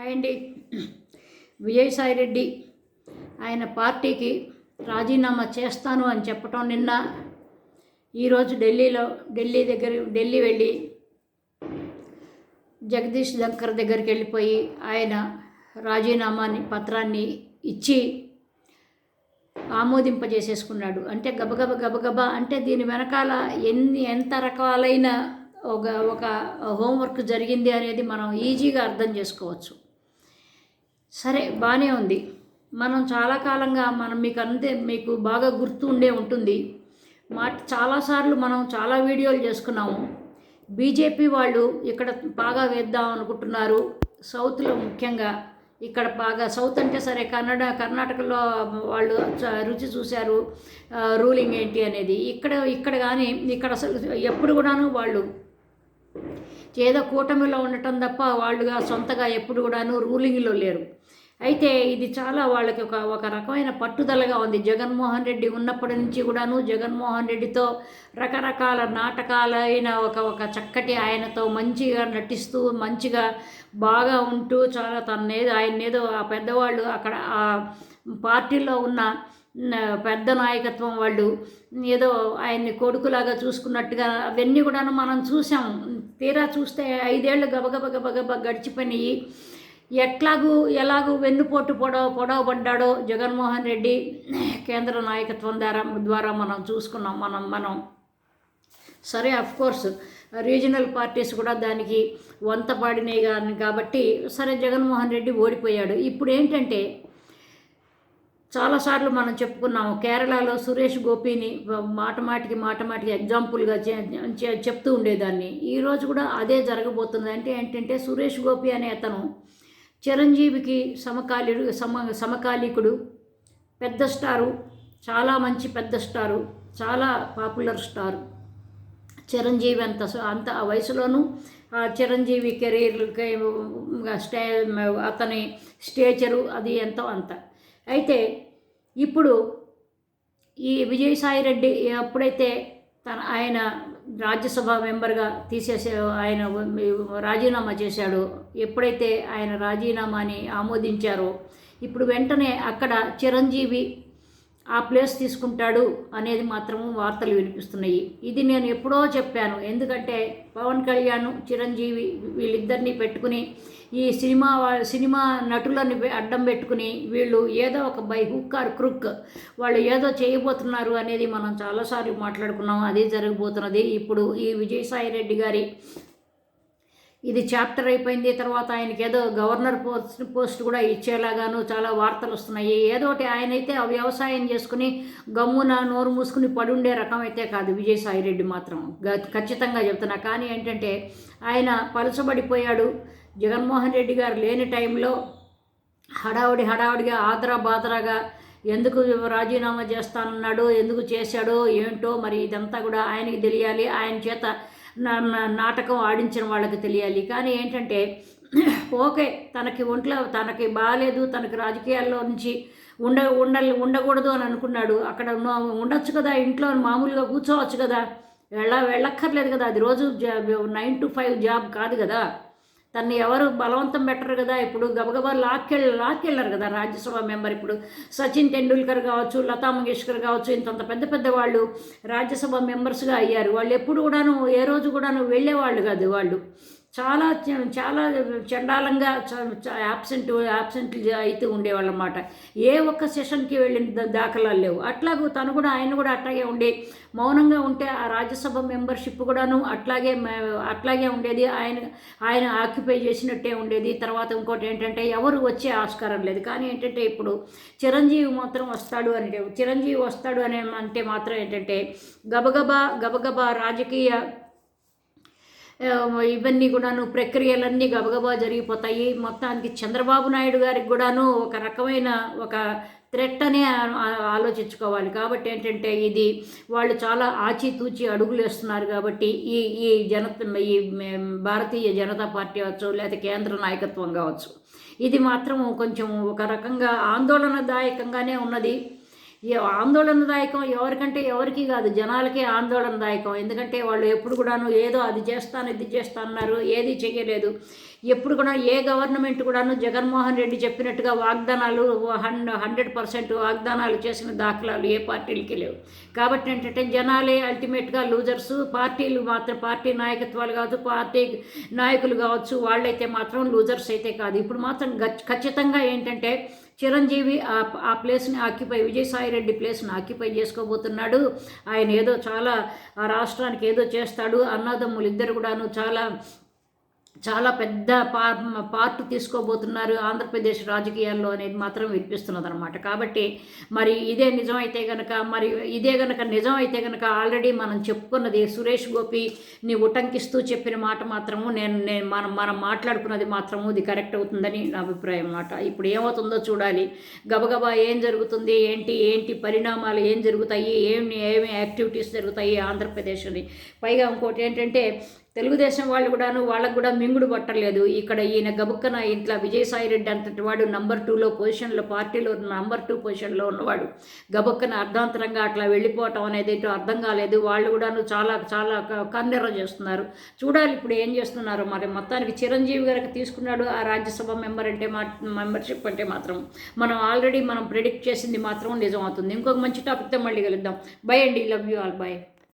Hi అండి. విజయసాయి రెడ్డి ఆయన పార్టీకి రాజీనామా చేస్తాను అని చెప్పటం నిన్న. ఈరోజు ఢిల్లీలో ఢిల్లీ దగ్గర ఢిల్లీ వెళ్ళి జగదీష్ ధంకర్ దగ్గరికి వెళ్ళిపోయి ఆయన రాజీనామాని పత్రాన్ని ఇచ్చి ఆమోదింపజేసేసుకున్నాడు. అంటే గబగబ గబగబా అంటే దీని వెనకాల ఎన్ని ఎంత రకాలైన ఒక ఒక హోంవర్క్ జరిగింది అనేది మనం ఈజీగా అర్థం చేసుకోవచ్చు. సరే బాగానే ఉంది. మనం చాలా కాలంగా మనం మీకు అంతే మీకు బాగా గుర్తు ఉండే ఉంటుంది. మా చాలాసార్లు మనం చాలా వీడియోలు చేసుకున్నాము. బీజేపీ వాళ్ళు ఇక్కడ బాగా వేద్దాం అనుకుంటున్నారు. సౌత్లో ముఖ్యంగా ఇక్కడ బాగా సౌత్ అంటే సరే కన్నడ కర్ణాటకలో వాళ్ళు చ- రుచి చూశారు. రూలింగ్ ఏంటి అనేది. ఇక్కడ ఇక్కడ కానీ ఇక్కడ అసలు ఎప్పుడు కూడాను వాళ్ళు ఏదో కూటమిలో ఉండటం తప్ప వాళ్ళుగా సొంతగా ఎప్పుడు కూడాను రూలింగ్లో లేరు. అయితే ఇది చాలా వాళ్ళకి ఒక ఒక రకమైన పట్టుదలగా ఉంది. జగన్మోహన్ రెడ్డి ఉన్నప్పటి నుంచి కూడాను జగన్మోహన్ రెడ్డితో రకరకాల నాటకాలైన ఒక ఒక చక్కటి ఆయనతో మంచిగా నటిస్తూ మంచిగా బాగా ఉంటూ చాలా తనేదో ఆయన ఏదో ఆ పెద్దవాళ్ళు అక్కడ ఆ పార్టీలో ఉన్న పెద్ద నాయకత్వం వాళ్ళు ఏదో ఆయన్ని కొడుకులాగా చూసుకున్నట్టుగా అవన్నీ కూడాను మనం చూసాం. తీరా చూస్తే ఐదేళ్ళు గబగబ గబగబ గడిచిపోయినాయి. ఎట్లాగూ ఎలాగూ వెన్నుపోటు పొడవ పొడవబడ్డాడో జగన్మోహన్ రెడ్డి కేంద్ర నాయకత్వం ద్వారా ద్వారా మనం చూసుకున్నాం. మనం మనం. సరే అఫ్ కోర్స్ రీజనల్ పార్టీస్ కూడా దానికి వంత పాడినాయి కానీ కాబట్టి సరే జగన్మోహన్ రెడ్డి ఓడిపోయాడు. ఇప్పుడు ఏంటంటే చాలాసార్లు మనం చెప్పుకున్నాము కేరళలో సురేష్ గోపిని మాట మాటికి మాట మాటికి ఎగ్జాంపుల్గా చెప్తూ ఉండేదాన్ని. ఈరోజు కూడా అదే జరగబోతుంది. అంటే ఏంటంటే సురేష్ గోపి అనే అతను చిరంజీవికి సమకాలీడు సమ సమకాలీకుడు పెద్ద స్టారు చాలా మంచి పెద్ద స్టారు చాలా పాపులర్ స్టార్. చిరంజీవి అంత అంత ఆ వయసులోనూ ఆ చిరంజీవి కెరీర్ స్టే అతని స్టేచరు అది ఎంతో అంత. అయితే ఇప్పుడు ఈ విజయసాయి రెడ్డి ఎప్పుడైతే తన ఆయన రాజ్యసభ మెంబర్గా తీసేసే ఆయన రాజీనామా చేశాడు. ఎప్పుడైతే ఆయన రాజీనామాని ఆమోదించారో ఇప్పుడు వెంటనే అక్కడ చిరంజీవి ఆ ప్లేస్ తీసుకుంటాడు అనేది మాత్రము వార్తలు వినిపిస్తున్నాయి. ఇది నేను ఎప్పుడో చెప్పాను. ఎందుకంటే పవన్ కళ్యాణ్ చిరంజీవి వీళ్ళిద్దరినీ పెట్టుకుని ఈ సినిమా సినిమా నటులని అడ్డం పెట్టుకుని వీళ్ళు ఏదో ఒక బై హుక్ ఆర్ క్రుక్ వాళ్ళు ఏదో చేయబోతున్నారు అనేది మనం చాలాసార్లు మాట్లాడుకున్నాం. అదే జరగబోతున్నది. ఇప్పుడు ఈ విజయసాయి రెడ్డి గారి ఇది చాప్టర్ అయిపోయింది తర్వాత ఆయనకి ఏదో గవర్నర్ పోస్ట్ పోస్ట్ కూడా ఇచ్చేలాగాను చాలా వార్తలు వస్తున్నాయి. ఏదో ఒకటి ఆయనైతే ఆ వ్యవసాయం చేసుకుని గమ్మున నోరు మూసుకుని పడుండే రకం అయితే కాదు విజయసాయి రెడ్డి మాత్రం. ఖచ్చితంగా చెప్తున్నా. కానీ ఏంటంటే ఆయన పలుచబడిపోయాడు. జగన్మోహన్ రెడ్డి గారు లేని టైంలో హడావుడి హడావుడిగా ఆదరా బాదరాగా ఎందుకు రాజీనామా చేస్తానన్నాడో ఎందుకు చేశాడో ఏంటో మరి ఇదంతా కూడా ఆయనకి తెలియాలి. ఆయన చేత నా- నాటకం ఆడించిన వాళ్ళకి తెలియాలి. కానీ ఏంటంటే ఓకే తనకి ఒంట్లో తనకి బాగాలేదు తనకి రాజకీయాల్లో నుంచి ఉండ ఉండ ఉండకూడదు అని అనుకున్నాడు. అక్కడ ఉండొచ్చు కదా ఇంట్లో మామూలుగా కూర్చోవచ్చు కదా. వెళ్ళ వెళ్ళక్కర్లేదు కదా. అది రోజు నైన్ టు ఫైవ్ జాబ్ కాదు కదా. తన్ని ఎవరు బలవంతం పెట్టరు కదా. ఇప్పుడు గబగబా లాక్కెళ్ళ లాక్కెళ్ళరు కదా రాజ్యసభ మెంబర్. ఇప్పుడు సచిన్ టెండూల్కర్ కావచ్చు లతా మంగేష్కర్ కావచ్చు ఇంతంత పెద్ద పెద్ద వాళ్ళు రాజ్యసభ మెంబర్స్గా అయ్యారు. వాళ్ళు ఎప్పుడు కూడాను ఏ రోజు కూడాను వెళ్ళేవాళ్ళు కాదు వాళ్ళు. చాలా చాలా చండాలంగా యాబ్సెంట్ యాబ్సెంట్ అయితే ఉండేవాళ్ళు ఏ ఒక్క సెషన్కి వెళ్ళిన దాఖలాలు లేవు. అట్లాగూ తను కూడా ఆయన కూడా అట్లాగే ఉండే. మౌనంగా ఉంటే ఆ రాజ్యసభ మెంబర్షిప్ కూడాను అట్లాగే అట్లాగే ఉండేది. ఆయన ఆయన ఆక్యుపై చేసినట్టే ఉండేది. తర్వాత ఇంకోటి ఏంటంటే ఎవరు వచ్చే ఆస్కారం లేదు. కానీ ఏంటంటే ఇప్పుడు చిరంజీవి మాత్రం వస్తాడు అని చిరంజీవి వస్తాడు అని అంటే మాత్రం ఏంటంటే గబగబా గబగబా రాజకీయ ఇవన్నీ కూడాను ప్రక్రియలన్నీ గబగబా జరిగిపోతాయి. మొత్తానికి చంద్రబాబు నాయుడు గారికి కూడాను ఒక రకమైన ఒక థ్రెట్ అనే ఆలోచించుకోవాలి. కాబట్టి ఏంటంటే ఇది వాళ్ళు చాలా ఆచితూచి అడుగులు వేస్తున్నారు కాబట్టి ఈ ఈ జనత ఈ మే- భారతీయ జనతా పార్టీ అవచ్చు లేదా కేంద్ర నాయకత్వం కావచ్చు. ఇది మాత్రం కొంచెం ఒక రకంగా ఆందోళనదాయకంగానే ఉన్నది. ఆందోళనదాయకం ఎవరికంటే ఎవరికి కాదు జనాలకే ఆందోళనదాయకం. ఎందుకంటే వాళ్ళు ఎప్పుడు కూడాను ఏదో అది చేస్తాను ఇది చేస్తాను అన్నారు ఏది చేయలేదు ఎప్పుడు కూడా ఏ గవర్నమెంట్ కూడాను జగన్మోహన్ రెడ్డి చెప్పినట్టుగా వాగ్దానాలు హండ్రెడ్ పర్సెంట్ వాగ్దానాలు చేసిన దాఖలాలు ఏ పార్టీలకి లేవు. కాబట్టి ఏంటంటే జనాలే అల్టిమేట్గా లూజర్స్. పార్టీలు మాత్రం పార్టీ నాయకత్వాలు కావచ్చు పార్టీ నాయకులు కావచ్చు వాళ్ళైతే మాత్రం లూజర్స్ అయితే కాదు. ఇప్పుడు మాత్రం ఖచ్చితంగా ఏంటంటే చిరంజీవి ఆ ప్లేస్ని ఆక్యుపై విజయసాయి రెడ్డి ప్లేస్ని ఆక్యుపై చేసుకోబోతున్నాడు. ఆయన ఏదో చాలా ఆ రాష్ట్రానికి ఏదో చేస్తాడు. అన్నదమ్ములు ఇద్దరు కూడాను చాలా చాలా పెద్ద పా పార్ట్ తీసుకోబోతున్నారు ఆంధ్రప్రదేశ్ రాజకీయాల్లో అనేది మాత్రం వినిపిస్తున్నది అనమాట కాబట్టి మరి ఇదే నిజమైతే గనక మరి ఇదే గనక నిజం అయితే గనక ఆల్రెడీ మనం చెప్పుకున్నది సురేష్ గోపిని ఉటంకిస్తూ చెప్పిన మాట మాత్రము నేను నేను మనం మనం మాట్లాడుకున్నది మాత్రము ఇది కరెక్ట్ అవుతుందని నా అభిప్రాయం అన్నమాట. ఇప్పుడు ఏమవుతుందో చూడాలి. గబగబా ఏం జరుగుతుంది ఏంటి ఏంటి పరిణామాలు ఏం జరుగుతాయి ఏమి ఏమి యాక్టివిటీస్ జరుగుతాయి ఆంధ్రప్రదేశ్ని పైగా ఇంకోటి ఏంటంటే తెలుగుదేశం వాళ్ళు కూడాను వాళ్ళకు కూడా మింగుడు పట్టలేదు. ఇక్కడ ఈయన గబుక్కన ఇంట్లో విజయసాయి రెడ్డి అంతటి వాడు నంబర్ టూలో పొజిషన్లో పార్టీలో నంబర్ టూ పొజిషన్లో ఉన్నవాడు. గబుక్కన అర్ధాంతరంగా అట్లా వెళ్ళిపోవటం అనేది అర్థం కాలేదు. వాళ్ళు కూడాను చాలా చాలా కన్నెర్ర చేస్తున్నారు. చూడాలి ఇప్పుడు ఏం చేస్తున్నారు. మరి మొత్తానికి చిరంజీవి గారికి తీసుకున్నాడు ఆ రాజ్యసభ మెంబర్ అంటే మా మెంబర్షిప్ అంటే మాత్రం. మనం ఆల్రెడీ మనం ప్రిడిక్ట్ చేసింది మాత్రం నిజం అవుతుంది. ఇంకొక మంచి టాపిక్తో మళ్ళీ కలుద్దాం. బై అండి. Love you all by